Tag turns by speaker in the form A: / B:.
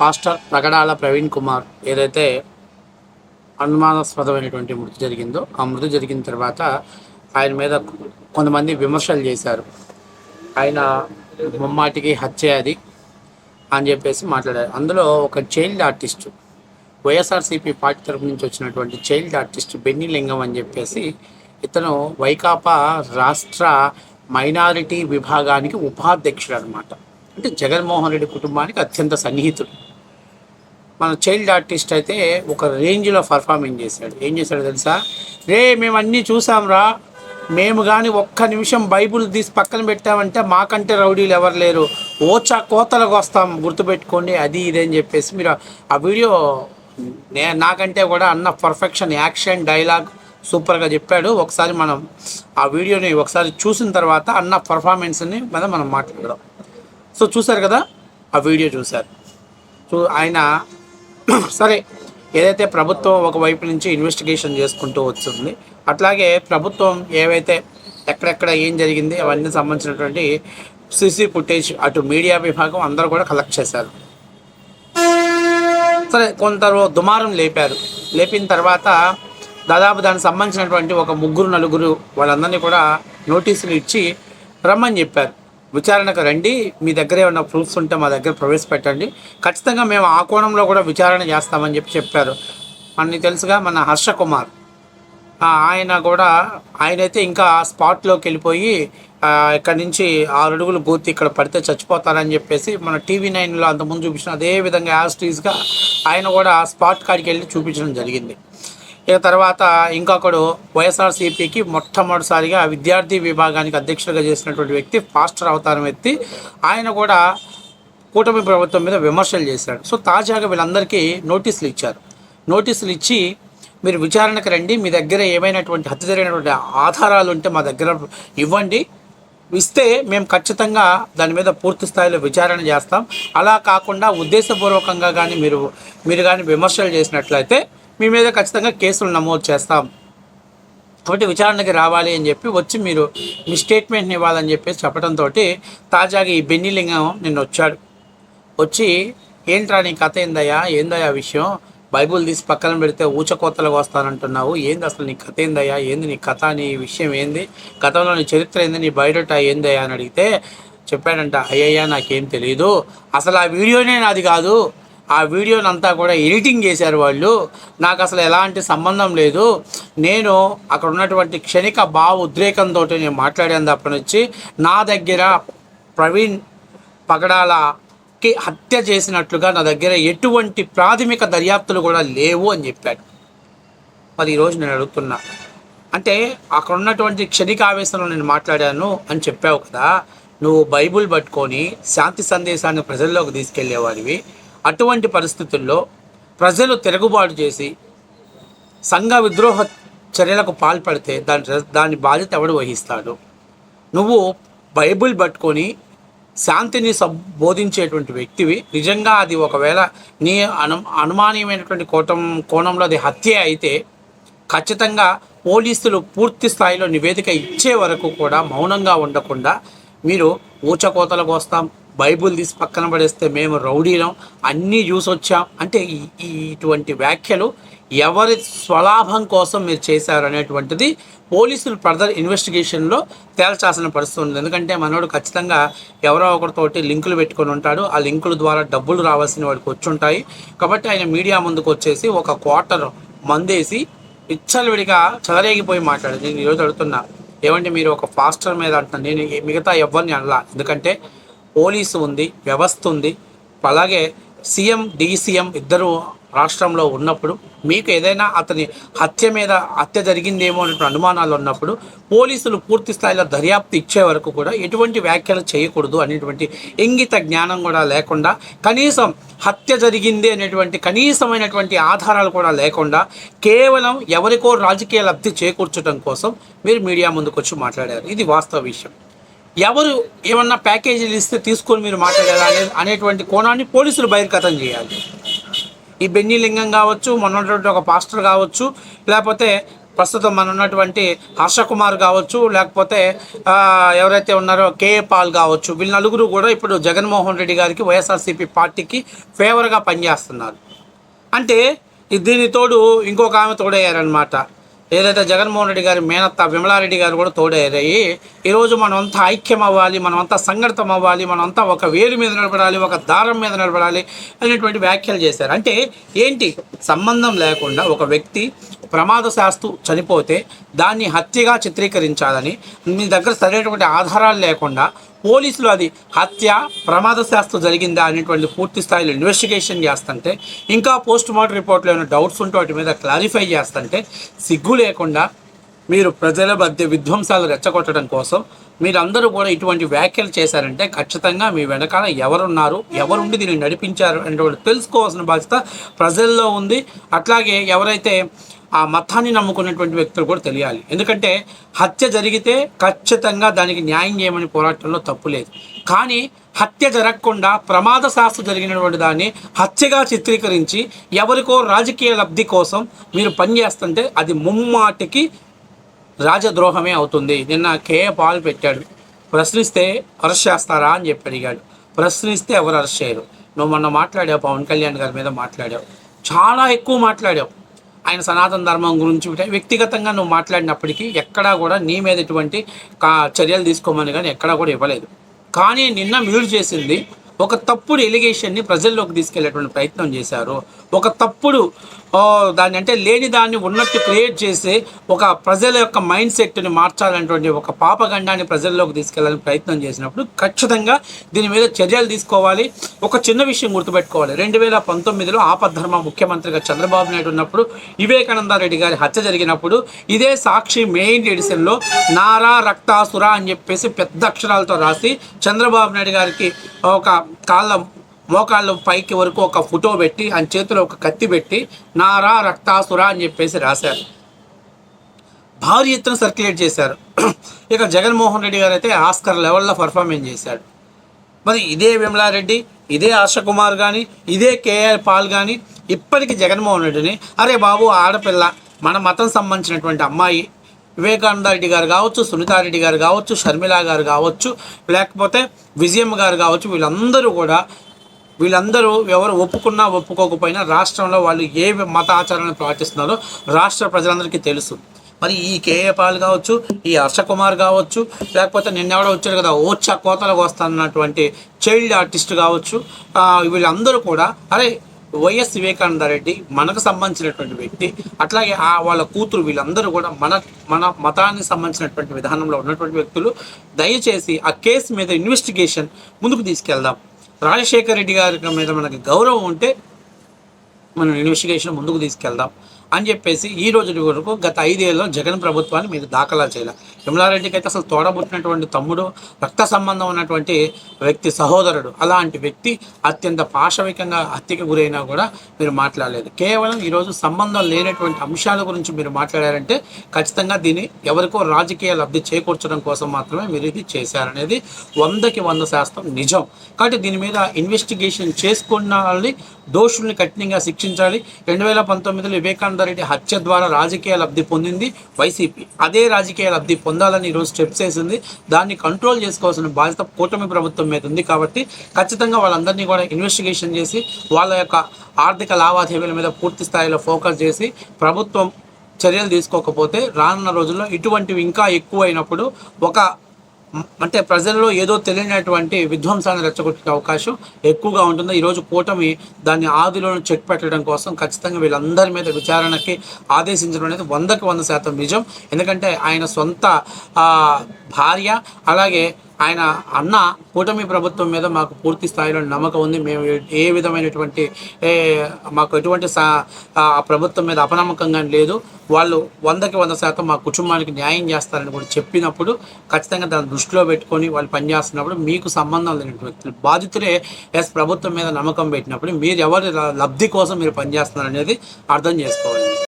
A: Pastor Pragadala Praveen Kumar ఏదైతే అనుమానాస్పదమైనటువంటి మృతి జరిగిందో ఆ మృతి జరిగిన తర్వాత ఆయన మీద కొంతమంది విమర్శలు చేశారు. ఆయన ముమ్మాటికి హత్య అది అని చెప్పేసి మాట్లాడారు. అందులో ఒక చైల్డ్ ఆర్టిస్ట్ వైఎస్ఆర్సీపీ పార్టీ తరపు నుంచి వచ్చినటువంటి చైల్డ్ ఆర్టిస్ట్ బెన్నీ లింగం అని చెప్పేసి ఇతను వైకాపా రాష్ట్ర మైనారిటీ విభాగానికి ఉపాధ్యక్షుడు అనమాట అంటే జగన్మోహన్ రెడ్డి కుటుంబానికి అత్యంత సన్నిహితుడు. మన చైల్డ్ ఆర్టిస్ట్ అయితే ఒక రేంజ్లో పర్ఫార్మింగ్ చేశాడు. ఏం చేశాడు తెలుసా? రే మేము అన్నీ చూసాంరా. మేము కానీ ఒక్క నిమిషం బైబుల్ తీసి పక్కన పెట్టామంటే మాకంటే రౌడీలు ఎవరు లేరు. ఓచా కోతలకు వస్తాం గుర్తుపెట్టుకోండి అది ఇది అని చెప్పేసి మీరు ఆ వీడియో నే నాకంటే కూడా అన్న పర్ఫెక్షన్ యాక్షన్ డైలాగ్ సూపర్గా చెప్పాడు. ఒకసారి మనం ఆ వీడియోని ఒకసారి చూసిన తర్వాత అన్న పర్ఫార్మెన్స్ని మీద మనం మాట్లాడదాం. సో చూసారు కదా? ఆ వీడియో చూశారు. సో ఆయన సరే ఏదైతే ప్రభుత్వం ఒకవైపు నుంచి ఇన్వెస్టిగేషన్ చేసుకుంటూ వస్తుంది అట్లాగే ప్రభుత్వం ఏవైతే ఎక్కడెక్కడ ఏం జరిగింది అవన్నీ సంబంధించినటువంటి సిసి ఫుటేజ్ అటు మీడియా విభాగం అందరూ కూడా కలెక్ట్ చేశారు. సరే కొంత దుమారం లేపారు. లేపిన తర్వాత దాదాపు దానికి సంబంధించినటువంటి ఒక ముగ్గురు నలుగురు వాళ్ళందరినీ కూడా నోటీసులు ఇచ్చి రమ్మని చెప్పారు. విచారణకు రండి. మీ దగ్గర ఏమైనా ప్రూఫ్స్ ఉంటే మా దగ్గర ప్రవేశపెట్టండి. ఖచ్చితంగా మేము ఆ కోణంలో కూడా విచారణ చేస్తామని చెప్పి చెప్పారు. మనకి తెలుసుగా మన హర్ష కుమార్ ఆయన కూడా ఆయనైతే ఇంకా స్పాట్లోకి వెళ్ళిపోయి ఇక్కడ ఇక్కడి నుంచి ఆరు అడుగులు బూత్ ఇక్కడ పడితే చచ్చిపోతారని చెప్పేసి మన టీవీ నైన్లో అంతకుముందు చూపించిన అదే విధంగా యాస్టీస్గా ఆయన కూడా స్పాట్ కాడికి వెళ్ళి చూపించడం జరిగింది. ఇక తర్వాత ఇంకొకడు వైఎస్ఆర్సీపీకి మొట్టమొదటిసారిగా విద్యార్థి విభాగానికి అధ్యక్షుడిగా చేసినటువంటి వ్యక్తి పాస్టర్ అవతారం ఎత్తి ఆయన కూడా కూటమి ప్రభుత్వం మీద విమర్శలు చేశాడు. సో తాజాగా వీళ్ళందరికీ నోటీసులు ఇచ్చారు. నోటీసులు ఇచ్చి మీరు విచారణకు రండి మీ దగ్గర ఏమైనటువంటి హత్య జరిగినటువంటి ఆధారాలు ఉంటే మా దగ్గర ఇవ్వండి. ఇస్తే మేము ఖచ్చితంగా దాని మీద పూర్తి స్థాయిలో విచారణ చేస్తాం. అలా కాకుండా ఉద్దేశపూర్వకంగా కానీ మీరు మీరు కానీ విమర్శలు చేసినట్లయితే మీ మీద ఖచ్చితంగా కేసులు నమోదు చేస్తాం. కాబట్టి విచారణకి రావాలి అని చెప్పి వచ్చి మీరు మీ స్టేట్మెంట్ని ఇవ్వాలని చెప్పేసి చెప్పడంతో తాజాగా ఈ బెన్నిలింగం నిన్న వచ్చాడు. వచ్చి ఏంట్రా నీ కథ ఏందయ్యా? ఏందయ్యా విషయం? బైబుల్ తీసి పక్కన పెడితే ఊచకోతలకు వస్తానంటున్నావు. ఏంది అసలు నీ కథ ఏందయ్యా? ఏంది నీ కథ? నీ విషయం ఏంది? గతంలో నీ చరిత్ర ఏంది? నీ బయోడేటా ఏందయ్యా? అని అడిగితే చెప్పాడంట అయ్యయ్యా నాకేం తెలియదు అసలు ఆ వీడియోనే నాది కాదు. ఆ వీడియోనంతా కూడా ఎడిటింగ్ చేశారు వాళ్ళు. నాకు అసలు ఎలాంటి సంబంధం లేదు. నేను అక్కడ ఉన్నటువంటి క్షణిక భావ ఉద్రేకంతో నేను మాట్లాడాను తప్ప నుంచి నా దగ్గర ప్రవీణ్ పగడాలకి హత్య చేసినట్లుగా నా దగ్గర ఎటువంటి ప్రాథమిక దర్యాప్తులు కూడా లేవు అని చెప్పాడు. మరి ఈరోజు నేను అడుగుతున్నా అంటే అక్కడ ఉన్నటువంటి క్షణిక ఆవేశంలో నేను మాట్లాడాను అని చెప్పావు కదా. నువ్వు బైబుల్ పట్టుకొని శాంతి సందేశాన్ని ప్రజల్లోకి తీసుకెళ్ళేవాడివి అటువంటి పరిస్థితుల్లో ప్రజలు తిరుగుబాటు చేసి సంఘ విద్రోహ చర్యలకు పాల్పడితే దాని దాని బాధ్యత ఎవడు వహిస్తాడు? నువ్వు బైబిల్ పట్టుకొని శాంతిని సబ్ బోధించేటువంటి వ్యక్తివి. నిజంగా అది ఒకవేళ నీ అను అనుమానీయమైనటువంటి కోటం కోణంలో అది హత్య అయితే ఖచ్చితంగా పోలీసులు పూర్తి స్థాయిలో నివేదిక ఇచ్చే వరకు కూడా మౌనంగా ఉండకుండా మీరు ఊచకోతలకు వస్తాం బైబుల్ తీసి పక్కన పడేస్తే మేము రౌడీలం అన్నీ చూసి వచ్చాం. అంటే ఈ- ఇటువంటి వ్యాఖ్యలు ఎవరి స్వలాభం కోసం మీరు చేశారు అనేటువంటిది పోలీసులు ఫర్దర్ ఇన్వెస్టిగేషన్లో తేల్చాల్సిన పరిస్థితి ఉంది. ఎందుకంటే మనోడు ఖచ్చితంగా ఎవరో ఒకరితోటి లింకులు పెట్టుకొని ఉంటాడు. ఆ లింకుల ద్వారా డబ్బులు రావాల్సిన వాడికి వచ్చుంటాయి కాబట్టి ఆయన మీడియా ముందుకు వచ్చేసి ఒక క్వార్టర్ మందేసి విచ్చలవిడిగా చెలరేగిపోయి మాట్లాడు నేను ఈరోజు అడుగుతున్నా ఏమంటే మీరు ఒక ఫాస్టర్ మీద అంటున్నాను నేను మిగతా ఎవరిని అనలా. ఎందుకంటే పోలీసు ఉంది వ్యవస్థ ఉంది. అలాగే సీఎం డీసీఎం ఇద్దరు రాష్ట్రంలో ఉన్నప్పుడు మీకు ఏదైనా అతని హత్య మీద హత్య జరిగిందేమో అనే అనుమానాలు ఉన్నప్పుడు పోలీసులు పూర్తి స్థాయిలో దర్యాప్తు ఇచ్చే వరకు కూడా ఎటువంటి వ్యాఖ్యలు చేయకూడదు అనేటువంటి ఇంగిత జ్ఞానం కూడా లేకుండా కనీసం హత్య జరిగింది అనేటువంటి కనీసమైనటువంటి ఆధారాలు కూడా లేకుండా కేవలం ఎవరికో రాజకీయ లబ్ధి చేకూర్చడం కోసం మీరు మీడియా ముందుకు వచ్చి మాట్లాడారు. ఇది వాస్తవ విషయం. ఎవరు ఏమన్నా ప్యాకేజీలు ఇస్తే తీసుకొని మీరు మాట్లాడారా అనే అనేటువంటి కోణాన్ని పోలీసులు బహిర్గతం చేయాలి. ఈ బెన్నీ లింగం కావచ్చు మొన్నటువంటి ఒక పాస్టర్ కావచ్చు లేకపోతే ప్రస్తుతం మన ఉన్నటువంటి హర్షకుమార్ కావచ్చు లేకపోతే ఎవరైతే ఉన్నారో కేఏ పాల్ కావచ్చు వీళ్ళ నలుగురు కూడా ఇప్పుడు జగన్మోహన్ రెడ్డి గారికి వైఎస్ఆర్సీపీ పార్టీకి ఫేవర్గా పనిచేస్తున్నారు. అంటే దీని తోడు ఇంకొక ఆమె తోడయ్యారనమాట ఏదైతే జగన్మోహన్ రెడ్డి గారి మేనత్త విమలారెడ్డి గారు కూడా తోడయ్యాయి ఈరోజు మనమంతా ఐక్యం అవ్వాలి మనమంతా సంఘటితం అవ్వాలి మనమంతా ఒక వేలు మీద నిలబడాలి ఒక దారం మీద నిలబడాలి అనేటువంటి వ్యాఖ్యలు చేశారు. అంటే ఏంటి? సంబంధం లేకుండా ఒక వ్యక్తి ప్రమాదశాస్తు చనిపోతే దాన్ని హత్యగా చిత్రీకరించాలని మీ దగ్గర సరైనటువంటి ఆధారాలు లేకుండా పోలీసులు అది హత్య ప్రమాదశాస్తు జరిగిందా అనేటువంటి పూర్తి స్థాయిలో ఇన్వెస్టిగేషన్ చేస్తుంటే ఇంకా పోస్ట్ మార్టం రిపోర్ట్లో ఏమైనా డౌట్స్ ఉంటే వాటి మీద క్లారిఫై చేస్తుంటే సిగ్గు లేకుండా మీరు ప్రజల మధ్య విధ్వంసాలు రెచ్చగొట్టడం కోసం మీరందరూ కూడా ఇటువంటి వ్యాఖ్యలు చేశారంటే ఖచ్చితంగా మీ వెనకాల ఎవరున్నారు ఎవరుండి దీన్ని నడిపించారు అనేటువంటి తెలుసుకోవాల్సిన బాధ్యత ప్రజల్లో ఉంది. అట్లాగే ఎవరైతే ఆ మతాన్ని నమ్ముకున్నటువంటి వ్యక్తులు కూడా తెలియాలి. ఎందుకంటే హత్య జరిగితే ఖచ్చితంగా దానికి న్యాయం చేయమని పోరాటంలో తప్పు లేదు. కానీ హత్య జరగకుండా ప్రమాద శాస్త్ర జరిగినటువంటి దాన్ని హత్యగా చిత్రీకరించి ఎవరికో రాజకీయ లబ్ధి కోసం మీరు పనిచేస్తుంటే అది ముమ్మాటికి రాజద్రోహమే అవుతుంది. నిన్న కే పాల్ పెట్టాడు. ప్రశ్నిస్తే అరెస్ట్ చేస్తారా అని చెప్పి అడిగాడు. ప్రశ్నిస్తే ఎవరు అరెస్ట్ చేయరు. నువ్వు మొన్న మాట్లాడావు పవన్ కళ్యాణ్ గారి మీద మాట్లాడావు. చాలా ఎక్కువ మాట్లాడావు. ఆయన సనాతన ధర్మం గురించి వ్యక్తిగతంగా నువ్వు మాట్లాడినప్పటికీ ఎక్కడా కూడా నీ మీద ఎటువంటి కా- చర్యలు తీసుకోమని కానీ ఎక్కడా కూడా ఇవ్వలేదు. కానీ నిన్న మీరు చేసింది ఒక తప్పుడు ఎలిగేషన్ని ప్రజల్లోకి తీసుకెళ్ళేటువంటి ప్రయత్నం చేశారు. ఒక తప్పుడు దాన్ని అంటే లేని దాన్ని ఉన్నట్టు క్రియేట్ చేసి ఒక ప్రజల యొక్క మైండ్ సెట్ని మార్చాలనేటువంటి ఒక పాపగండాన్ని ప్రజల్లోకి తీసుకెళ్ళాలని ప్రయత్నం చేసినప్పుడు ఖచ్చితంగా దీని మీద చర్యలు తీసుకోవాలి. ఒక చిన్న విషయం గుర్తుపెట్టుకోవాలి. రెండు వేల పంతొమ్మిదిలో ఆపద్ధర్మ ముఖ్యమంత్రిగా చంద్రబాబు నాయుడు ఉన్నప్పుడు వివేకానంద రెడ్డి గారి హత్య జరిగినప్పుడు ఇదే సాక్షి మెయిన్ ఎడిషన్లో నారా రక్తాసుర అని చెప్పేసి పెద్ద అక్షరాలతో రాసి చంద్రబాబు నాయుడు గారికి ఒక కాళ్ళ మోకాళ్ళ పైకి వరకు ఒక ఫోటో పెట్టి ఆయన చేతిలో ఒక కత్తి పెట్టి నారా రక్తాసుర అని చెప్పేసి రాశారు. భారీ ఎత్తున సర్క్యులేట్ చేశారు. ఇక జగన్మోహన్ రెడ్డి గారు అయితే ఆస్కర్ లెవెల్లో పర్ఫార్మెన్స్ చేశాడు. మరి ఇదే విమలారెడ్డి ఇదే ఆశకుమార్ కానీ ఇదే కేఆర్ పాల్ కానీ ఇప్పటికీ జగన్మోహన్ రెడ్డిని అరే బాబు ఆడపిల్ల మన మతం సంబంధించినటువంటి అమ్మాయి వివేకానంద రెడ్డి గారు కావచ్చు సునీతారెడ్డి గారు కావచ్చు షర్మిల గారు కావచ్చు లేకపోతే విజయమ్మ గారు కావచ్చు వీళ్ళందరూ కూడా వీళ్ళందరూ ఎవరు ఒప్పుకున్నా ఒప్పుకోకపోయినా రాష్ట్రంలో వాళ్ళు ఏ మత ఆచారాలను పాటిస్తున్నారో రాష్ట్ర ప్రజలందరికీ తెలుసు. మరి ఈ కేఏ పాల్ కావచ్చు ఈ హర్షకుమార్ కావచ్చు లేకపోతే నిన్నెవడో వచ్చాడు కదా ఓచ్చా కోతలకు వస్తానన్నటువంటి చైల్డ్ ఆర్టిస్ట్ కావచ్చు వీళ్ళందరూ కూడా అరే వైఎస్ వివేకానంద రెడ్డి మనకు సంబంధించినటువంటి వ్యక్తి అట్లాగే ఆ వాళ్ళ కూతురు వీళ్ళందరూ కూడా మన మన మతానికి సంబంధించినటువంటి విధానంలో ఉన్నటువంటి వ్యక్తులు. దయచేసి ఆ కేసు మీద ఇన్వెస్టిగేషన్ ముందుకు తీసుకెళ్దాం. రాజశేఖర రెడ్డి గారి మీద మనకి గౌరవం ఉంటే మనం ఇన్వెస్టిగేషన్ ముందుకు తీసుకెళ్దాం. అని చెప్పేసి ఈ రోజు వరకు గత ఐదేళ్ళలో జగన్ ప్రభుత్వాన్ని మీరు దాఖలా చేయాలి. విమలారెడ్డికి అయితే అసలు తోడబుట్టినటువంటి తమ్ముడు రక్త సంబంధం ఉన్నటువంటి వ్యక్తి సహోదరుడు అలాంటి వ్యక్తి అత్యంత పాశవికంగా హత్యకు గురైనా కూడా మీరు మాట్లాడలేదు. కేవలం ఈరోజు సంబంధం లేనటువంటి అంశాల గురించి మీరు మాట్లాడారంటే ఖచ్చితంగా దీన్ని ఎవరికో రాజకీయ లబ్ధి చేకూర్చడం కోసం మాత్రమే మీరు ఇది చేశారనేది వందకి వంద శాతం నిజం. కాబట్టి దీని మీద ఇన్వెస్టిగేషన్ చేసుకున్న వాళ్ళని దోషుల్ని కఠినంగా శిక్షించాలి. రెండు వేల పంతొమ్మిదిలో వివేకానంద రెడ్డి హత్య ద్వారా రాజకీయ లబ్ధి పొందింది వైసీపీ. అదే రాజకీయ లబ్ధి పొందాలని ఈరోజు స్టెప్స్ వేసింది దాన్ని కంట్రోల్ చేసుకోవాల్సిన బాధ్యత కూటమి ప్రభుత్వం మీద ఉంది కాబట్టి ఖచ్చితంగా వాళ్ళందరినీ కూడా ఇన్వెస్టిగేషన్ చేసి వాళ్ళ యొక్క ఆర్థిక లావాదేవీల మీద పూర్తి స్థాయిలో ఫోకస్ చేసి ప్రభుత్వం చర్యలు తీసుకోకపోతే రానున్న రోజుల్లో ఇటువంటివి ఇంకా ఎక్కువైనప్పుడు ఒక అంటే ప్రజల్లో ఏదో తెలియనటువంటి విధ్వంసాన్ని రెచ్చగొట్టే అవకాశం ఎక్కువగా ఉంటుంది. ఈరోజు కూటమి దాన్ని ఆదిలో చెక్ పెట్టడం కోసం ఖచ్చితంగా వీళ్ళందరి మీద విచారణకి ఆదేశించడం అనేది వందకు వంద శాతం నిజం. ఎందుకంటే ఆయన సొంత భార్య అలాగే ఆయన అన్న కూటమి ప్రభుత్వం మీద మాకు పూర్తి స్థాయిలో నమ్మకం ఉంది. మేము ఏ విధమైనటువంటి ఏ, మాకు ఎటువంటి సా ప్రభుత్వం మీద అపనమ్మకంగా లేదు. వాళ్ళు వందకి వంద శాతం మా కుటుంబానికి న్యాయం చేస్తారని కూడా చెప్పినప్పుడు ఖచ్చితంగా దాన్ని దృష్టిలో పెట్టుకొని వాళ్ళు పనిచేస్తున్నప్పుడు మీకు సంబంధం లేని వ్యక్తులు బాధితులే ఎస్ ప్రభుత్వం మీద నమ్మకం పెట్టినప్పుడు మీరు ఎవరి లబ్ధి కోసం మీరు పనిచేస్తున్నారు అనేది అర్థం చేసుకోవాలి.